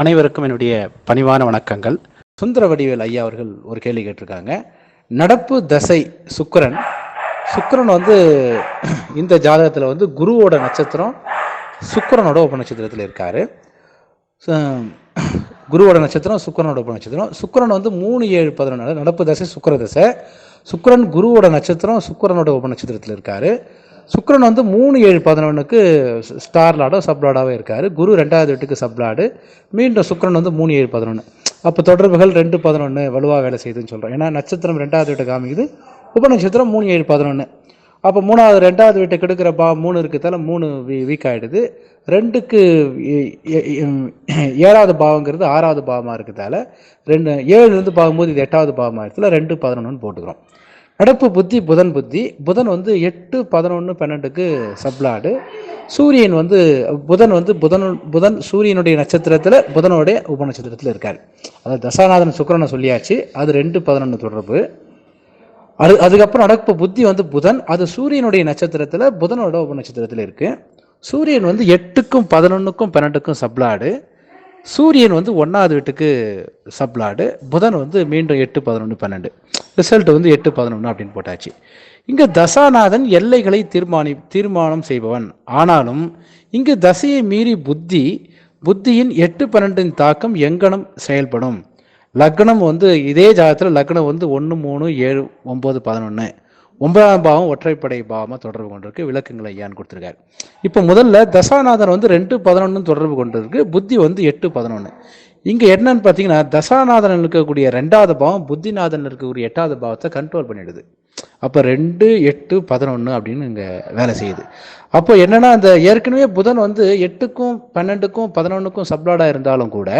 அனைவருக்கும் என்னுடைய பணிவான வணக்கங்கள். சுந்தர வடிவேல் ஐயா அவர்கள் ஒரு கேள்வி கேட்டிருக்காங்க. நடப்பு தசை சுக்கிரன். சுக்கிரன் வந்து இந்த ஜாதகத்தில் வந்து குருவோட நட்சத்திரம் சுக்கரனோட உப நட்சத்திரத்தில் இருக்கார் குருவோட நட்சத்திரம் சுக்கரனோட உப நட்சத்திரம் சுக்கரன் வந்து மூணு ஏழு பதினொன்று நடப்பு தசை சுக்கர தசை. சுக்கிரன் குருவோட நட்சத்திரம் சுக்கரனோட உப நட்சத்திரத்தில் இருக்காரு. சுக்கரன் வந்து மூணு ஏழு பதினொன்றுக்கு ஸ்டார் லாடோ சப்லாடாவே இருக்கார். குரு ரெண்டாவது வீட்டுக்கு சப்லாடு மீண்டும் சுக்கரன் வந்து மூணு ஏழு பதினொன்று அப்போ தொடர்புகள் ரெண்டு பதினொன்று வலுவாக வேலை செய்யுதுன்னு சொல்கிறோம் ஏன்னா நட்சத்திரம் ரெண்டாவது வீட்டை காமிக்குது. உப நட்சத்திரம் மூணு ஏழு பதினொன்று அப்போ மூணாவது ரெண்டாவது வீட்டை கெடுக்கிற பா மூணு இருக்கிறதால மூணு வீ வீக் ஆகிடுது ரெண்டுக்கு ஏழாவது பாவங்கிறது ஆறாவது பாவமாக இருக்கிறதால ரெண்டு ஏழுலேருந்து பார்க்கும்போது இது எட்டாவது பாவமாக இருக்கிறதுல ரெண்டு பதினொன்றுன்னு போட்டுக்கிறோம். நடப்பு புத்தி புதன் புத்தி. புதன் வந்து எட்டு பதினொன்று பன்னெண்டுக்கு சப்ளாடு சூரியன் வந்து புதன் வந்து புதன் புதன் சூரியனுடைய நட்சத்திரத்தில் புதனுடைய உபநட்சத்திரத்தில் இருக்கார். அதாவது தசாநாதன் சுக்கிரனை சொல்லியாச்சு. அது ரெண்டு பதினொன்று தொடர்பு. அது அதுக்கப்புறம் நடப்பு புத்தி வந்து புதன். அது சூரியனுடைய நட்சத்திரத்தில் புதனோட உபநட்சத்திரத்தில் இருக்குது சூரியன் வந்து எட்டுக்கும் பதினொன்றுக்கும் பன்னெண்டுக்கும் சப்ளாடு சூரியன் வந்து ஒன்றாவது வீட்டுக்கு சப்ளாடு புதன் வந்து மீண்டும் எட்டு பதினொன்று பன்னெண்டு. ரிசல்ட் வந்து எட்டு பதினொன்று அப்படின்னு போட்டாச்சு. இங்கே தசாநாதன் எல்லைகளை தீர்மானி தீர்மானம் செய்பவன். ஆனாலும் இங்கு தசையை மீறி புத்தி புத்தியின் எட்டு பன்னெண்டின் தாக்கம் எங்கனம் செயல்படும். லக்னம் வந்து இதே ஜாதகத்தில் லக்னம் வந்து ஒன்று மூணு ஏழு ஒம்பது பதினொன்று ஒன்பதாம் பாவம் ஒற்றைப்படை பாவமாக தொடர்பு கொண்டிருக்கு. விளக்கங்களை ஐயான்னு கொடுத்துருக்காரு. இப்போ முதல்ல தசாநாதன் வந்து ரெண்டு பதினொன்று தொடர்பு கொண்டிருக்கு. புத்தி வந்து எட்டு பதினொன்று இங்கே என்னன்னு பார்த்தீங்கன்னா தசாநாதன் இருக்கக்கூடிய ரெண்டாவது பாவம் புத்திநாதன் இருக்கக்கூடிய எட்டாவது பாவத்தை கண்ட்ரோல் பண்ணிடுது. அப்போ ரெண்டு எட்டு பதினொன்று அப்படின்னு இங்கே வேலை செய்யுது. அப்போ என்னென்னா அந்த ஏற்கனவே புதன் வந்து எட்டுக்கும் பன்னெண்டுக்கும் பதினொன்றுக்கும் சப்ளாடாக இருந்தாலும் கூட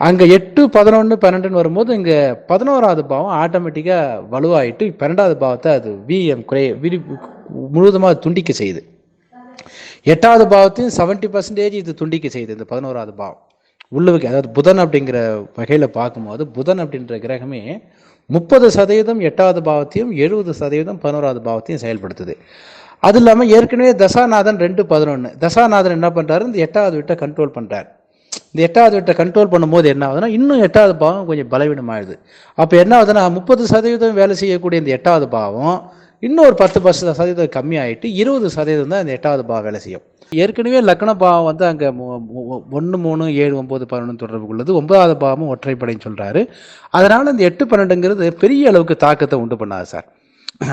அங்கே எட்டு பதினொன்று பன்னெண்டுன்னு வரும்போது இங்கே பதினோராவது பாவம் ஆட்டோமேட்டிக்காக வலுவாயிட்டு பன்னெண்டாவது பாவத்தை அது விஎம் குறை விரி முழுவதுமாக துண்டிக்க செய்யுது. எட்டாவது பாவத்தையும் செவன்ட்டி பர்சன்டேஜ் இது துண்டிக்க செய்யுது இந்த பதினோராவது பாவம். உள்ளுக்கு அதாவது புதன் அப்படிங்கிற வகையில் பார்க்கும்போது புதன் அப்படின்ற கிரகமே முப்பது சதவீதம் எட்டாவது பாவத்தையும் எழுபது சதவீதம் பதினோராவது பாவத்தையும் செயல்படுத்துது. அது இல்லாமல் ஏற்கனவே தசாநாதன் ரெண்டு பதினொன்று தசாநாதன் என்ன பண்ணுறாரு இந்த எட்டாவது வீட்டை கண்ட்ரோல் பண்ணுறாரு இந்த எட்டாவது வீட்டை கண்ட்ரோல் பண்ணும்போது என்ன ஆகுதுன்னா இன்னும் எட்டாவது பாவம் கொஞ்சம் பலவீனமாகுது அப்போ என்ன ஆகுதுன்னா முப்பது சதவீதம் வேலை செய்யக்கூடிய இந்த எட்டாவது பாவம் இன்னும் ஒரு பத்து பத்து சதவீதம் கம்மியாயிட்டு இருபது சதவீதம் தான் இந்த எட்டாவது பாவம் வேலை செய்யும். ஏற்கனவே லக்ன பாவம் வந்து அங்கே ஒன்று மூணு ஏழு ஒம்பது பன்னெண்டு தொடர்பு உள்ளது. ஒன்பதாவது பாவமும் ஒற்றைப்படைன்னு சொல்கிறாரு அதனால் இந்த எட்டு பன்னெண்டுங்கிறது பெரிய அளவுக்கு தாக்கத்தை உண்டு பண்ணாது சார்.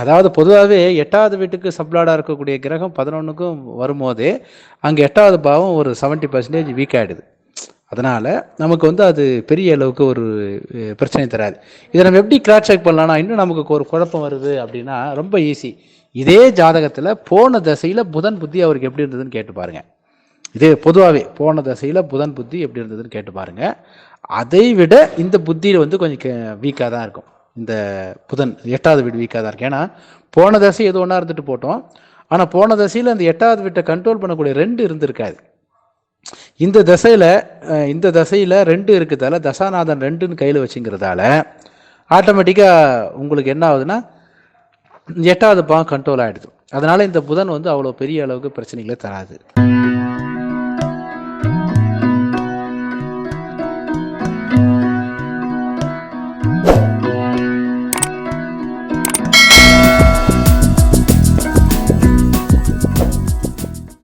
அதாவது பொதுவாகவே எட்டாவது வீட்டுக்கு சப்ளாடாக இருக்கக்கூடிய கிரகம் பதினொன்றுக்கும் வரும்போதே அங்கே எட்டாவது பாவம் ஒரு செவன்ட்டி பர்சன்டேஜ் வீக் ஆகிடுது அதனால் நமக்கு வந்து அது பெரிய அளவுக்கு ஒரு பிரச்சனை தராது. இதை நம்ம எப்படி கிராஸ் செக் பண்ணலாம்னா இன்னும் நமக்கு ஒரு குழப்பம் வருது அப்படின்னா ரொம்ப ஈஸி இதே ஜாதகத்தில் போன தசையில் புதன் புத்தி அவருக்கு எப்படி இருந்ததுன்னு கேட்டு பாருங்கள் இதே பொதுவாகவே போன தசையில் புதன் புத்தி எப்படி இருந்ததுன்னு கேட்டு பாருங்கள் அதை விட இந்த புத்தியில் வந்து கொஞ்சம் வீக்காக தான் இருக்கும். இந்த புதன் எட்டாவது வீடு வீக்காக தான் இருக்கும் ஏன்னா போன தசை எது ஒன்றா இருந்துட்டு போட்டோம். ஆனால் போன தசையில் அந்த எட்டாவது வீட்டை கண்ட்ரோல் பண்ணக்கூடிய ரெண்டு இருந்திருக்காது. இந்த தசையில் இந்த தசையில் ரெண்டு இருக்கிறதால தசாநாதன் ரெண்டுன்னு கையில் வச்சுங்கிறதால ஆட்டோமேட்டிக்காக உங்களுக்கு என்ன ஆகுதுன்னா எட்டாவது பாவம் கண்ட்ரோல் ஆகிடுது அதனால் இந்த புதன் வந்து அவ்வளோ பெரிய அளவுக்கு பிரச்சனைகளை தராது.